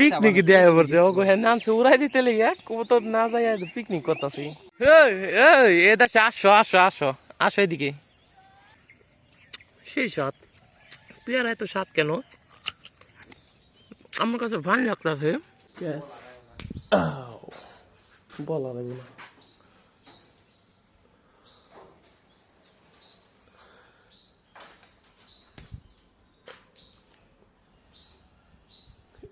Picnic দেয়া পড়ছে ও হ্যাঁ নামছে উড়াই দিতে লেগে কবুতর না যায় পিকনিক করতেছি। এ দেশে আসো আসো আসো আসো এদিকে। সেই স্বাদ পেয়ারা এত স্বাদ কেন? আমার কাছে ভালো লাগতেছে। বলা লাগবে না।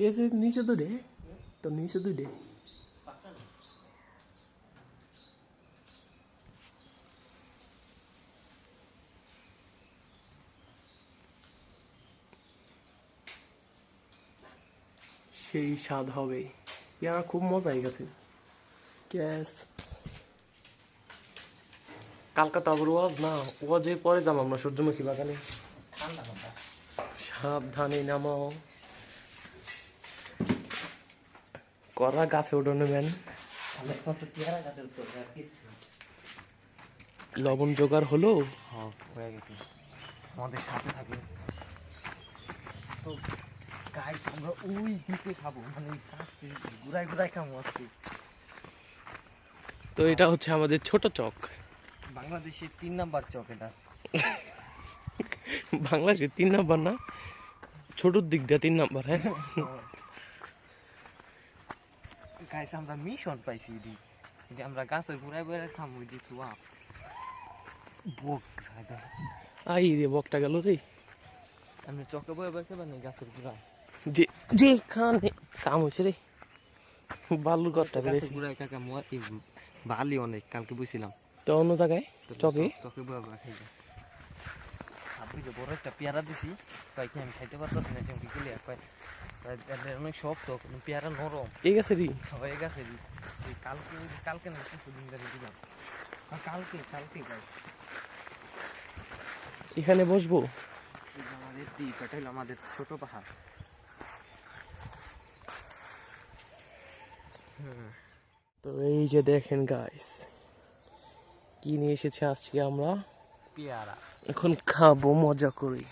এসে নিচে তো রে তো নিচে তো রে সেই স্বাদ হবে পেয়ারা খুব মজা হয়ে গেছে। গ্যাস কালকা তো আবার ওয়াজ? না ওয়াজের পরে যাব আমরা সূর্যমুখী বাগানে। সাবধানে নামাও। করা গাছে উঠোনে, ম্যান। লবণ জোগাড় হলো? হ্যাঁ গেছে আমাদের সাথে থাকে তো আমরা ওই তো এটা হচ্ছে আমাদের ছোট চক। বাংলাদেশের তিন নাম্বার চক এটা। বাংলাদেশের তিন নাম্বার না? ছোটর দিক দিয়ে তিন নাম্বার হ্যাঁ? গাইস আমরা মিশন পাইছি এই যে আমরা গাছের ঘুরাই ঘুরাই খাব ওই যে বক সাইডা আই রে বকটা গেল রে। আমরা চকে বয়ে বয়ে খাবেন গাছের ঘুরাই যে যেখানে কাম হয়েছে রে। বালুর ঘরটা বেড়েছে। ঘুরাই কাকা মোয়া এই বালি অনেক কালকে বুঝছিলাম তো অন্য জায়গায়? চকে? চকে বয়ে বয়ে খাই আপনি যে বড় একটা পেয়ারা দিছি। কয় কি আমি খাইতে পারতাছি না তুমি কয়, এদের অনেক শক্ত পেয়ারা নরম। এই হয়ে রে। কালকে কালকে না কিছুদিন ধরে দিলাম। কালকে কালকে গাই এখানে বসবো? এই আমাদের দ্বীপ এটা আমাদের ছোট পাহাড়। তো এই যে দেখেন গাইস কি নিয়ে এসেছে আজকে আমরা? পেয়ারা। এখন খাব মজা করি।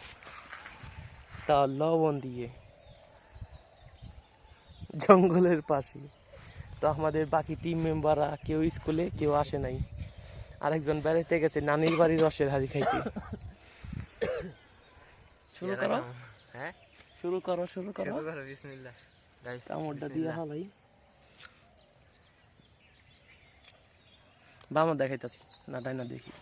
তা লবণ দিয়ে। জঙ্গলের পাশে। তো আমাদের বাকি টিম মেম্বাররা কেউ স্কুলে কেউ আসে নাই। আরেকজন বেড়াতে গেছে নানির বাড়ির রসের হাড়ি খাইতে। শুরু করো। হ্যাঁ? শুরু করো শুরু করো। শুরু করো বিসমিল্লাহ। গাইস কামড়টা দিয়ে হালাই। বামা দেখাইতাছি না তাই না দেখি।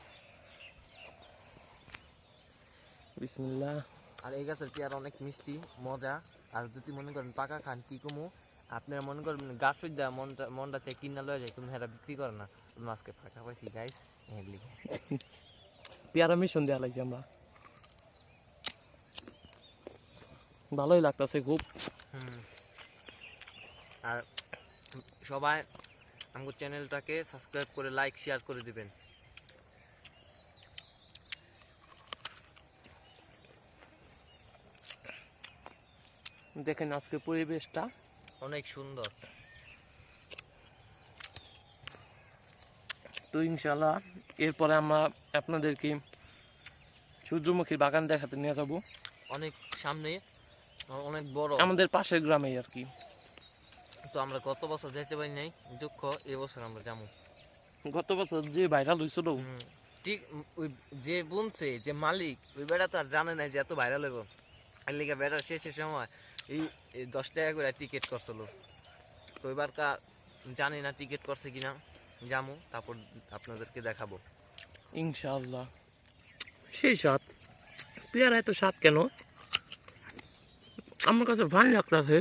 বিসমিল্লাহ। আর এই গাছের পেয়ারা অনেক মিষ্টি মজা। আর যদি মনে করেন পাকা খান কি কমু? আপনারা মনে করেন গাছ দেওয়া মনটা মনটা থেকে কিনা লয়ে যায় তুমি হেরা বিক্রি করে না। আজকে ফাঁকা পাইছি গাইস এগুলি পেয়ারা মিশন দেওয়া লাগছে আমরা। ভালোই লাগতেছে খুব। আর সবাই আমার চ্যানেলটাকে সাবস্ক্রাইব করে লাইক শেয়ার করে দিবেন। দেখেন আজকে পরিবেশটা। অনেক সুন্দর। তো ইনশাল্লাহ এরপরে আমরা আপনাদেরকে সূর্যমুখীর বাগান দেখাতে নিয়ে যাব। অনেক সামনে অনেক বড়। আমাদের পাশের গ্রামে আর কি। তো আমরা গত বছর যেতে পারি নাই দুঃখ এবছর আমরা যাব। গত বছর যে ভাইরাল হয়েছিল। ঠিক ওই যে বুনছে যে মালিক ওই বেড়া তো আর জানে না যে এত ভাইরাল হইব। এর লিগে বেড়ার শেষের সময় এই এই দশ টাকা করে টিকিট করছিল। তো এবার কা জানি না টিকিট করছে কিনা যামু তারপর আপনাদেরকে দেখাবো। ইনশাআল্লাহ। সেই স্বাদ পেয়ারা এত স্বাদ কেন? আমার কাছে ভালো লাগতেছে।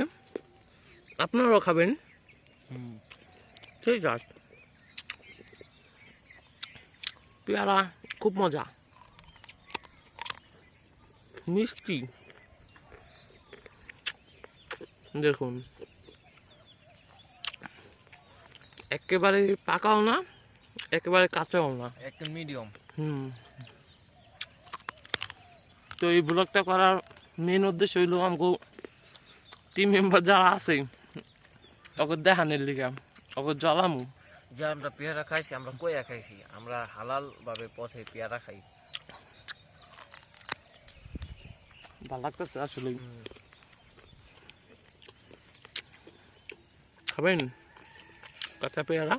আপনারাও খাবেন। সেই স্বাদ পেয়ারা খুব মজা। মিষ্টি। দেখুন। একেবারে পাকাও না একেবারে কাঁচাও না। একটা মিডিয়াম হুম। তো এই ব্লগটা করার মেন উদ্দেশ্য হইল আমাকে টিম মেম্বার যারা আছে ওকে দেখানোর লিগে ওকে জ্বালামু। যে আমরা পেয়ারা খাইছি আমরা কয়া খাইছি আমরা হালাল ভাবে পথে পেয়ারা খাই। ভালো লাগতেছে আসলে খাবেন? কাঁচা পেয়ারা?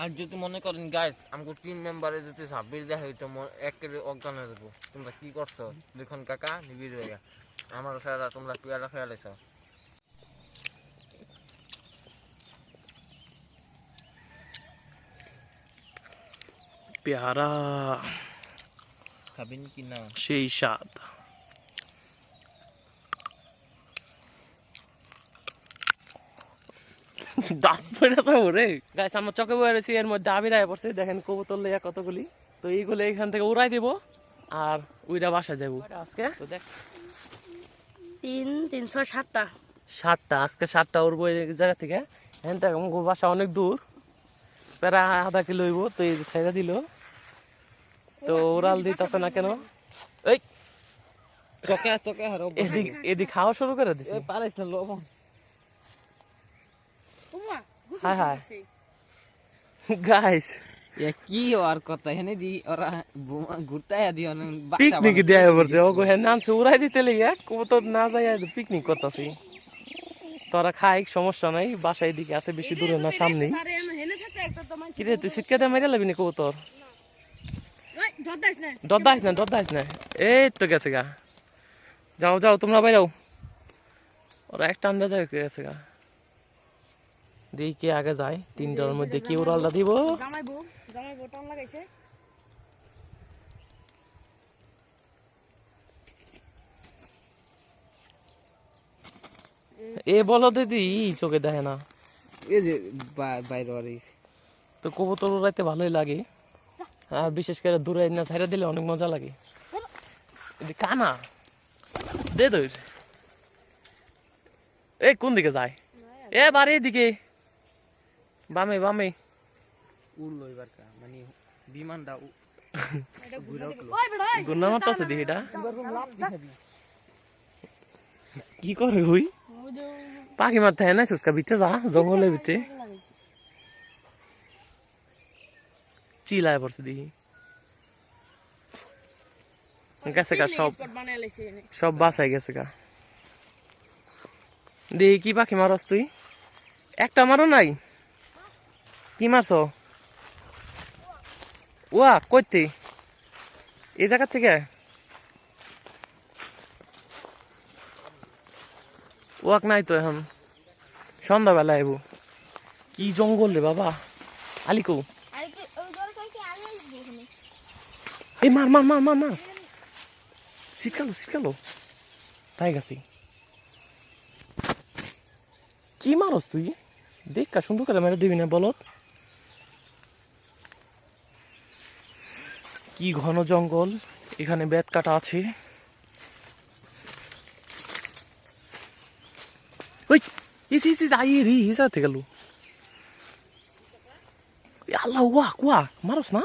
আর যদি মনে করেন গাইস আমাকে টিম মেম্বারে যদি ছাব্বিশ দেখা হইতো একের অজ্ঞান হয়ে যাব তোমরা কি করছ? দেখুন কাকা নিবিড় হয়ে আমার সারা তোমরা পেয়ারা খেয়াল পেয়ারা খাবেন কি না? সেই স্বাদ। দাঁত পড়ে রে আমার চকে বয়েছি এর মধ্যে আবির আয় পড়ছে দেখেন কবুতর লেয়া কতগুলি। তো এইগুলো এখান থেকে উড়াই দিব আর উইরা বাসা যাব আজকে। তো দেখ। তিন তিনশো সাতটা। সাতটা আজকে সাতটা উড়বো এই জায়গা থেকে। এখান থেকে বাসা অনেক দূর। প্রায় আধা কিলো হইব তো এই ছেড়ে দিল। তো উড়াল দিতেছে না কেন? এই! চকে চকে এদিক এদিক খাওয়া শুরু করে দিছে। পারিস না লবণ। হায় হায়। গাইস এ কি আর কথা এনে দি ওরা ঘুরতে দি পিকনিক দেয়া পড়ছে ও গো হ্যাঁ নামছে উড়াই দিতে লেগে কবুতর না যায় পিকনিক করতেছি তোরা খাই সমস্যা নাই বাসায় দিকে আছে বেশি দূরে না সামনেই হেনে একটা তোমার কিরে তুই সিটকে দিয়ে মেরে লাবি নি কবুতর ওই জদাইস না ডর দাইস না ডর দাইস না এই তো গেছে গা যাও যাও তোমরা বাইরাও ওরা একটা আন্দাজ গেছে গা দেখি কে আগে যায়। তিনটার মধ্যে কি উড়ালটা দিব? এ বলো দিদি চোখে দেখে না। এই যে বাইরে তো কবুতর উড়াইতে ভালোই লাগে। আর বিশেষ করে দূরে না ছাইরা দিলে অনেক মজা লাগে। কানা দে দই এই কোন দিকে যায়? এ বাড়ি দিকে। বামে বামে। উড়লো এবার কা মানে বিমানটা। গুন্না মারতাছে এটা। কি করে ওই পাখি মারতে হয় না সুস্কা ভিতরে যা জঙ্গলের ভিতরে চিলায় পড়ছে দিহি গেছে গা সব। সব বাসায় গেছে গা। দেখি কি পাখি মারস তুই? একটা মারো নাই? কি মারছ? ওয়া কইতে এই জায়গা থেকে? ওয়াক নাই তো এখন। সন্ধ্যাবেলা আইব। কি জঙ্গল রে বাবা। আলিকো? এই মার মার মার মার মার। শীতকালো শীতকালো তাই গেছি। কি মারস তুই? দেখ কা সুন্দর করে মেরে দিবি না বলত। কি ঘন জঙ্গল? এখানে বেত কাটা আছে। ওই, ইসি ইসি আই রে হিসা থেকে গেল। আল্লাহ ওয়াক ওয়াক মারস না?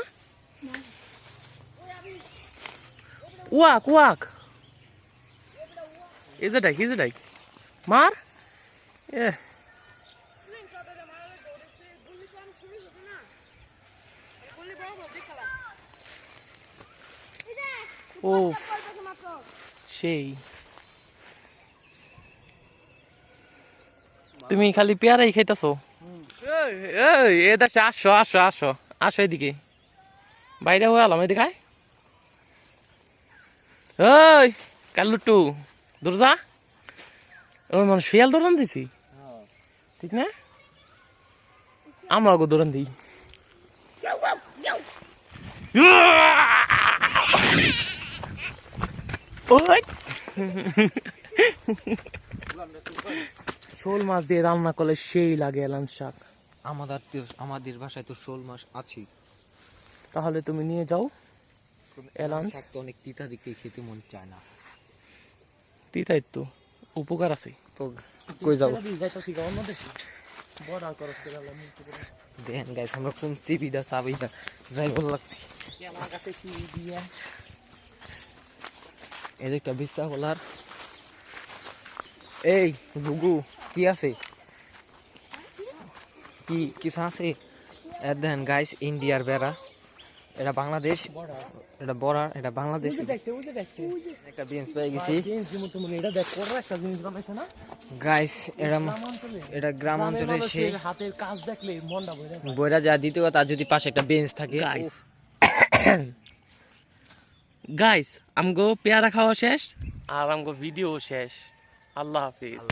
Walk walk is it like is it like মার। এ ও সেই। তুমি খালি পেয়ারাই খাইতেছো? এ দেখো আসো আসো আসো আসো এদিকে। বাইরে হয়ে আলাম এদিকে আয়। ওই কাল্লুটু দুর্দা ওই মানে শিয়াল দৌড়ান দিছি। ঠিক না? আমরা দৌড়ান দিই। ওই। শোল মাছ দিয়ে রান্না করলে সেই লাগে এলান শাক। আমাদের তো- আমাদের বাসায় তো শোল মাছ আছে তাহলে তুমি নিয়ে যাও এলান শাক তো অনেক তিতা দিকে খেতে মন চায় না। তিতাই তো উপকার আছে। তো কই যাব? দেন গাইস আমরা কোন সিবিদা সাবিদা যাই বল লাগছি। এই যে একটা বিশ্বাস বলার এই গুগু কি আছে? কি কিছু আছে? দেন গাইস ইন্ডিয়ার বেড়া। এটা বাংলাদেশ এটা বর্ডার এটা বাংলাদেশ। একটা বেঞ্চ পেয়ে গেছি। গাইস এটা এটা গ্রাম অঞ্চলে। সে হাতের কাজ দেখলে মনটা বইরা যা দ্বিতীয় কথা যদি পাশে একটা বেঞ্চ থাকে। গাইস গাইস আমগো পেয়ারা খাওয়া শেষ আর আমগো ভিডিও শেষ। আল্লাহ হাফিজ।